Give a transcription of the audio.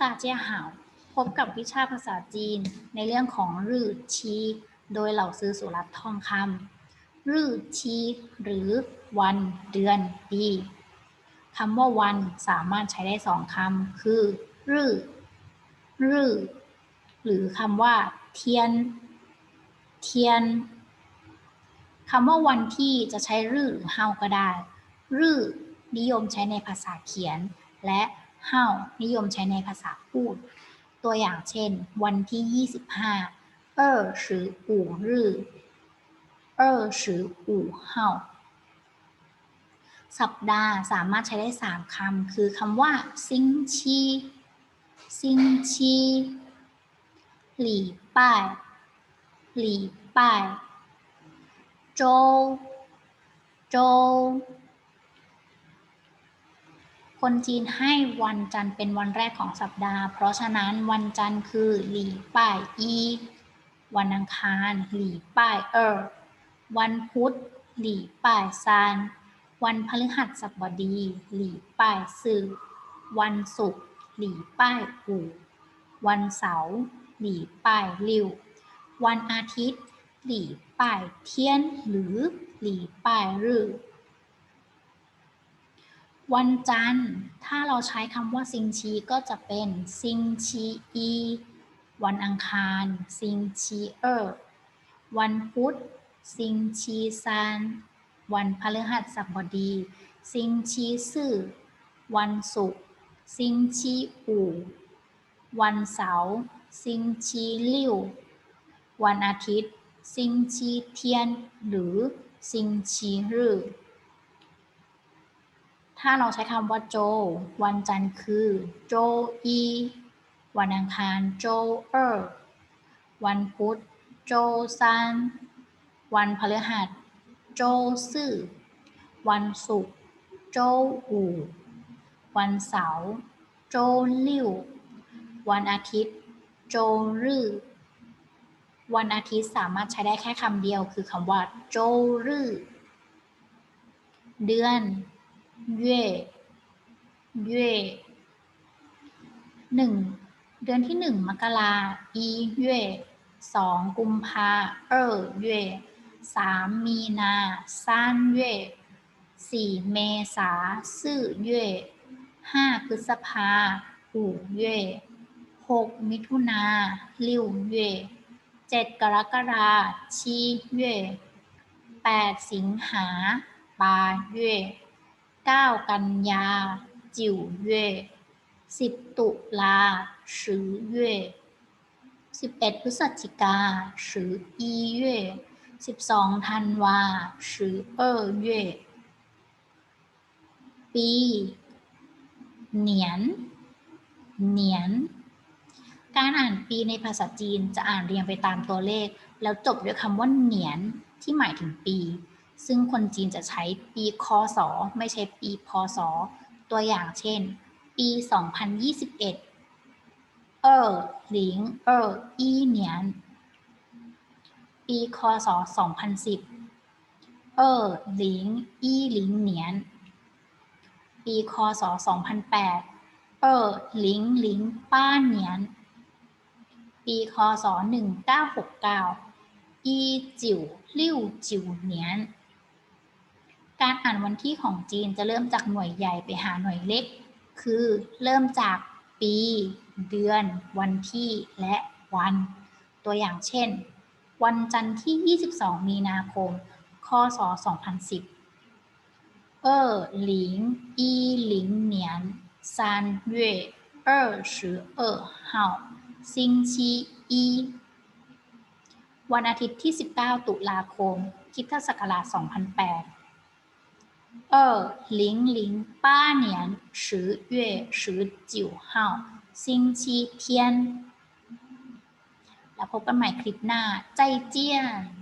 ตาเจียห่าวพบกับวิชาภาษาจีนในเรื่องของรื่อชี โดยเหล่าซื้อสุรัตทองคำรื่อชี หรือวัน เดือน ปีคำว่าวันสามารถใช้ได้สองคำคือรื่อรื่อหรือคำว่า เทียน เทียนคำว่าวันที่จะใช้รื่อหรือเฮาก็ได้รื่อนิยมใช้ในภาษาเขียน และ how นิยมใช้ในภาษาพูด ตัวอย่างเช่น วันที่ 25เออชืออู่รือเออชืออู่เฮาสัปดาห์สามารถใช้ได้ 3คำคือคำว่าซิงชีซิงชีหลี่ป้ายหลี่ป้ายโจโจ คนจีนให้วันจันทร์เป็นวันแรกของสัปดาห์ เพราะฉะนั้นวันจันทร์คือหลี่ป้ายอีวันอังคารหลี่ป้ายเออวันพุธหลี่ป้ายซานวันพฤหัสบดี หลี่ป้ายสื่อวันศุกร์หลี่ป้ายอู่วันเสาร์หลี่ป้ายลิววันอาทิตย์ หลี่ป้ายเทียนหรือหลี่ป้ายรื่อ วันจันทร์ถ้าเราใช้คำว่าซิงชีก็จะเป็นซิงชีอีวันอังคารซิงชีเออร์วันพุธซิงชีซานวันพฤหัสบดีซิงชีซื่อวันศุกร์ซิงชีอู่วันเสาร์ซิงชีลิ่ววันอาทิตย์ซิงชีเทียน หรือซิงชีรื่อ ถ้าเราใช้คำว่าโจ วันจันทร์คือโจอีวันอังคารโจเออวันพุธโจซานวันพฤหัสโจซื่อ วันศุกร์โจอู่วันเสาร์โจลิ่ว วันอาทิตย์ โจรื่อวันอาทิตย์สามารถใช้ได้แค่คำเดียวคือคำว่า โจรื่อเดือน เย่เย่หนึ่งเดือนที่หนึ่งมกราอีเย่สองกุมภาเออเย่สามมีนาซานเย่สี่เมษาซื่อเย่ห้าพฤษภาอู่เย่หกมิถุนาลิวเย่เจ็ดกรกฎาชีเย่แปดสิงหาปาเย่ 9กันยาจิ๋วเย่10ตุลาสือเย่11พฤศจิกาสืออีเย่12ธันวาสือเออเย่ปีเหนียน เหนียน การอ่านปีในภาษาจีนจะอ่านเรียงไปตามตัวเลข แล้วจบด้วยคำว่าเหนียนที่หมายถึงปี ซึ่งคนจีนจะใช้ปีคศไม่ใช่ปีพศ ตัวอย่างเช่น ปี 2021เออหลิงเอออีเหนียน ปีคศ 2010เออหลิงอีหลิงเหนียน ปีคศ 2008เออหลิงหลิงป้าเหนียน ปีคศ 1969อีจิ๋วลิ่วจิ๋วเนียน การอ่านวันที่ของจีนจะเริ่มจากหน่วยใหญ่ไปหาหน่วยเล็ก คือเริ่มจากปี เดือน วันที่และวัน ตัวอย่างเช่น วันจันทร์ที่ 22 มีนาคม คศ 2010 เอ่อหลิงอีหลิงเหนียนซานเย่เอ่อชือเออฮาซิงชีอีวันอาทิตย์ที่ 19 ตุลาคมคิทศักราช2008二零零八年十月十九号星期天แล้วพบกันใหม่คลิปหน้าใจเจี้ยน